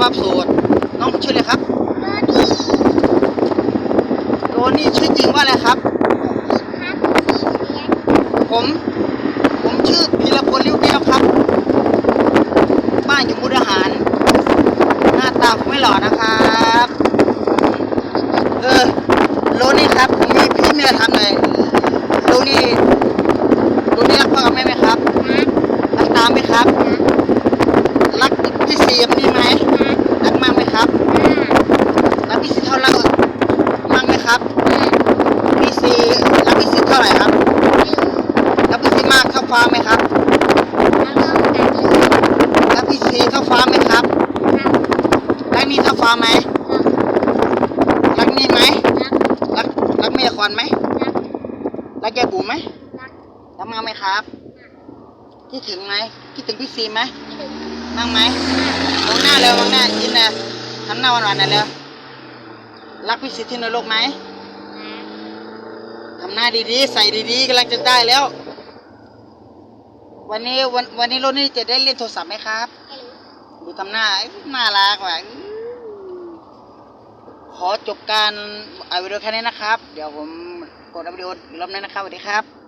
ภาพโสดน้องชื่ออะไรครับโรนี่โรนี่ชื่อจริงว่าอะไรครับผมครับเรียผม ผมชื่อพีรพลลิ้วแก้วครับ บ้านอยู่มุกดาหาร หน้าตาผมไม่หล่อนะครับ เออโรนี่ครับ ผมมีพี่เมียทำหน่อยโรนี่โรนี่รักพ่อกับแม่ไหมครับ นะ รักตามไหมครับ รักพี่ซีมนี่ไหม นะ รักมากไหมครับ นะ รักพี่ซีเท่าไหร่มากไหมครับ นะ พี่ซีรักพี่ซีเท่าไหร่ครับ ไม่รู้ รักพี่ซีมากเท่าฟ้าไหมครับ แล้วก็การเรียน รักพี่ซีเท่าฟ้าไหมครับ ครับ รักนี่เท่าฟ้าไหมครับรักนี่ไหมรักรักรักเมียควันไหมรักรักยายบูไหมรักรักมากไหมครับคิดถึงไหมคิดถึงพี่ซีไหมไม่ถึงนั่งไหมมองหน้าเร็วมองหน้ายิ้มนะทำหน้าหวานๆหน่อยเร็วรักพี่ซีที่ในโลกไหมนะทำหน้าดีๆ ใส่ดีๆกำลังจะได้แล้ว วันนี้วันวันนี้รถนี่จะได้เล่นโทรศัพท์ไหมครับไม่รู้ดูทำหน้าเอ้ยน่ารักว่ะอื้อขอ จบการวิดีโอแค่นี้นะครับ เดี๋ยวผมกดวิดีโออีกรอบนึงนะครับสวัสดีครับ